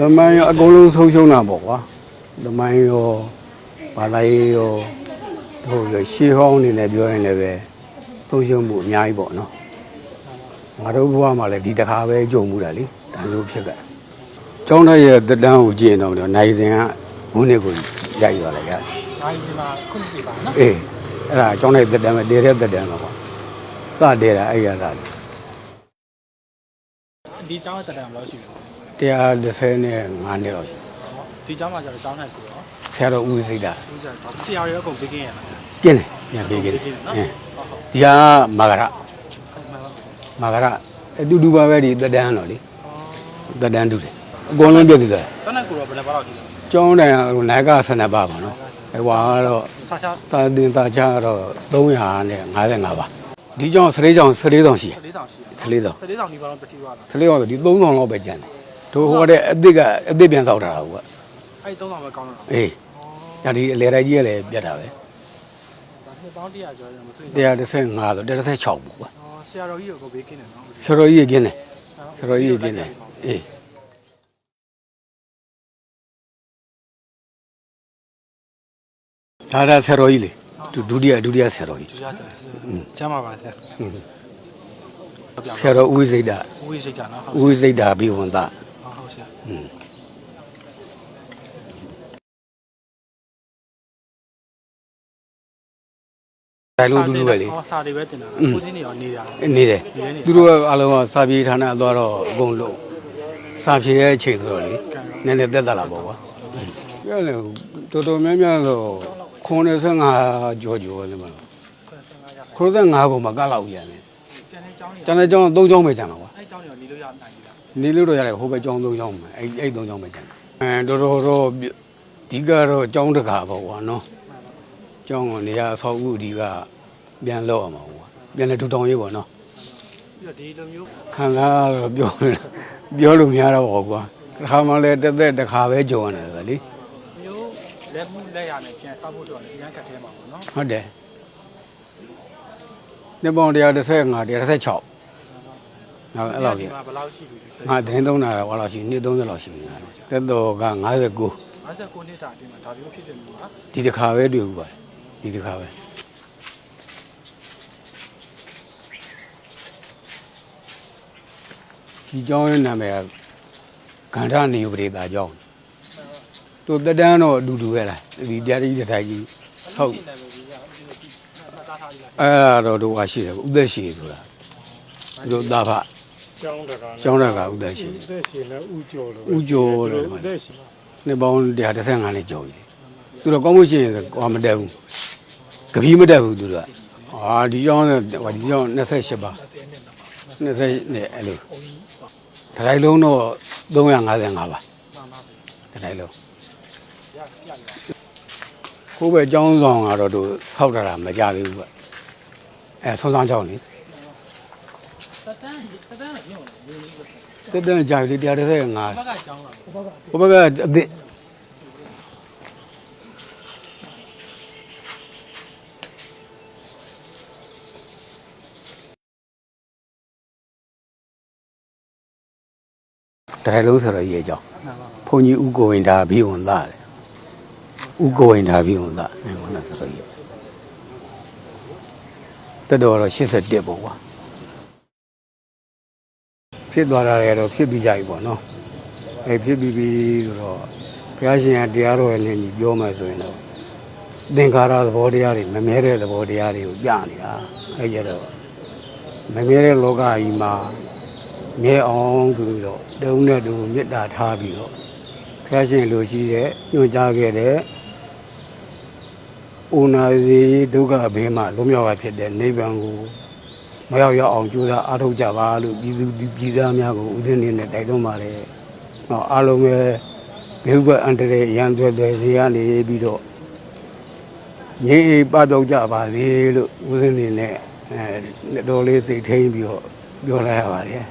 သမိုင်းရောအကုန်လုံးဆုံးရှုံးတာပေါ့ကွာသမိုင်းရောဘာသာရေးရောဟိုရှေးဟောင်းအနေနဲ့ပြောရင်လည်းပဲဆုံးရှုံးမှုအများကြီးပေါ့နော်ငါတို့ဘဝမှာလည်းဒီတစ်ခါပဲကြုံမှုတာလေဒါမျိုးဖြစ်ခဲ့ကျောင်းသားရဲ့တက်တန်းကိုကြည့်ရင်တော့နိုင်စဉ်ကငုန်းနှစ်ကိုရိုက်ရလိုက်ရတယ်။ဒါဒီမှာခုနှစ်ပြပါနော်အေးအဲ့ဒါကျောင်းသားရဲ့တက်တန်းပဲတည်တဲ့တက်တန်းပါကွာစတည်တာအဲ့ရတာ။ဒီကျောင်းရဲ့တက်တံဘယ်လောက်ရှိလဲ 135နှစ်တော့ရှိ။ဒီကျောင်းမှာကျတော့ကျောင်းနိုင်ပြီရောဆရာတော်ဦးစိတ်တာ။ဦးကျတော့ဆရာတွေရောအကုန်ပေးကင်းရလားကျင်းတယ်ပြန်ပေးကြတယ်နော်အင်း။ဟုတ်ဟုတ်ဒီဟာမာဂရအဲ့မှာပါမာဂရအတူတူပါပဲဒီတက်တန်းတော့လေ။တက်တန်းတူတယ်အကုန်လုံးပြည့်စုံတယ်ကျောင်းနိုင်ကိုတော့ဘယ်နှပါလောက်ရှိလဲကျောင်းတိုင်ဟိုနိုင်ကဆန္ဒပါပါနော်အဲဟွာကတော့။ဆာချာသာတင်သာချကတော့355ပါဒီကျောင်းစလေးကျောင်းစလေးတောင်ရှိတယ်၄တောင်ရှိတယ်စလေးတောင်။၄တောင်ဒီပါတော့တရှိသွားတာစလေးတောင်ဆိုဒီ3000လောက်ပဲကျန်တယ် တို့ဟိုတဲ့အစ်စ်ကအစ်စ်ပြန်ဆောက်ထားတာကွာ။အဲ့၃တောင်ပဲကောင်းတော့တာအေးညာဒီအလေတိုင်းကြီးကလည်းပြတ်တာပဲ။ဒါနှစ်ပေါင်း100ကျော်ရင်မသိဘူး135ဆို136ပေါ့ကွာ။အော်ဆရာတော်ကြီးကိုပေးကင်းတယ်နော်။ဆရာတော်ကြီးကင်းတယ်ဆရာတော်ကြီးကင်းတယ်အေးဒါဒါဆရာတော်ကြီးလေဒုတိယဒုတိယဆရာတော်ကြီးဒီရဆရာ။ကျမ်းပါပါဆရာဆရာတော်ဦးစိတ်တာ။ဦးစိတ်ကြနော်ဟုတ်ဦးစိတ်တာဘိဝန္တ ဟုတ်ဟုတ်ဆရာတိုင်လုံးတူတူပဲလေ။ဟောစာတွေပဲတင်တာ။ကိုကြီးနေရောနေတာနေတယ်သူတို့ကအလုံးကစာပြေးဌာနသွားတော့အကုန်လုံးစာဖြေတဲ့အချိန်ဆိုတော့လေနည်းနည်းတက်တက်လာပေါ့ကွာပြောလေတော်တော်များများတော့95ကျော်ကျော်လေမလား95ကိုမကလောက်ရတယ်။ ကျန်တဲ့ကျောင်းတွေကျန်တဲ့ကျောင်း3ကျောင်းပဲကျန်တာကွာအဲ့ကျောင်းတွေနေလို့ရနိုင်ပြီလားနေလို့တော့ရတယ်ဟိုဘက်ကျောင်း3ကျောင်းပဲအဲ့အဲ့3ကျောင်းပဲကျန်တယ်အဲတော်တော်တော့ဒီကတော့ကျောင်းတကာပေါ့ကွာနော်ကျောင်းကနေရာဆောက်ဦးဒီကပြန်လောက်အောင်ပါကွာပြန်လဲထူထောင်ရေးပေါ့နော်ပြီးတော့ဒီလိုမျိုးခံစားရတော့ပြောပြောလို့မရတော့ပါဘူးကွာတစ်ခါမှလည်းတက်တက်တစ်ခါပဲကြုံရတယ်ဆိုလေမျိုးလက်မှုလက်ရနဲ့ပြန်ဆောက်ဖို့ဆိုတော့လည်းအများကတ်ထဲမှာပေါ့နော်ဟုတ်တယ် နှစ်ပေါင်း135 136နောက်အဲ့လောက်ကြီးဒီမှာဘယ်လောက်ရှိပြီလဲငါတင်းသုံးတာတော့လောက်ရှိနှစ်30လောက်ရှိပြီငါတက်တော်က59 59နှစ်စာအတွင်းမှာဒါမျိုးဖြစ်တယ်လို့ပါဒီတစ်ခါပဲတွေ့ဘူးပါဒီတစ်ခါပဲဒီကျောင်းရဲ့နာမည်ကဂန္ဓာနေယုပရိတာကျောင်းတို့တက်တန်းတော့အတူတူပဲလားဒီတရားကြီးတစ်ထိုင်ကြီးဟုတ် သားထားရတာအဲ့ဒါတော့တို့ကရှိတယ်ဥသက်ရှိဆိုတာသူတို့သားဖကျောင်းတကာကျောင်းရကဥသက်ရှိဥသက်ရှင်လည်းဥကျော်လို့ဥကျော်လို့ဥသက်ရှင်နှစ်ပေါင်း135နှစ်ကျော်ပြီသူတို့ကောင်းမှုရှိရင်ကွာမတက်ဘူးကပီးမတက်ဘူးသူတို့ကအာဒီကျောင်းနဲ့ဟိုဒီကျောင်း28ပါ20နဲ့အဲ့လိုတစ်တိုင်းလုံးတော့355ပါတစ်တိုင်းလုံး ကိုယ့်ပဲကျောင်းဆောင်ကတော့တို့ဆောက်တာမကြသေးဘူးကအဲဆွမ်းဆောင်ကျောင်းလေတတန်းတတန်းလည်းညို့နေနေပဲတက်တန်းကြာပြီ135ဘက်ကကျောင်းလာဘက်ကဟိုဘက်ကအသစ်တရလုံးဆိုတော့ရေးအကြောင်းဘုန်းကြီးဥကိုဝင်တာဘိဝန္တတယ် ဥကိုဝင်တာဘိဝန္တအဲဟောနာဆိုတော့ရေးတက်တော်တော့81ပေါ့ကွာဖြစ်သွားတာလည်းတော့ဖြစ်ပြီးကြပြီပေါ့နော်အဲဖြစ်ပြီးပြီဆိုတော့ဘုရားရှင်ကတရားတော်နဲ့ညီပြောမှဆိုရင်တော့သင်္ခါရသဘောတရားတွေမမြဲတဲ့သဘောတရားတွေကိုပြနေတာအဲကြတော့မမြဲတဲ့လောကကြီးမှာမြဲအောင်ဆိုပြီးတော့တုံးနဲ့တူမေတ္တာထားပြီးတော့ဘုရားရှင်လိုရှိတဲ့ညွှန်ကြားခဲ့တဲ့ ဥနာစီဒုက္ခဘေးမှာလွတ်မြောက်ကဖြစ်တဲ့နိဗ္ဗာန်ကိုမရောက်ရောက်အောင်ကြိုးစားအားထုတ်ကြပါလို့ပြည်သူပြည်သားများကိုဥဒင်းနေနဲ့တိုက်တွန်းပါတယ်ဟောအားလုံးပဲဘေးဘက်အန်တရေရန်သွဲသွဲစီကနေပြီးတော့ငြိမ်းအေးပပျောက်ကြပါစေလို့ဦးဇင်းနေနဲ့အဲတော်လေးစိတ်ထိန်ပြီးတော့ပြောလိုက်ရပါတယ်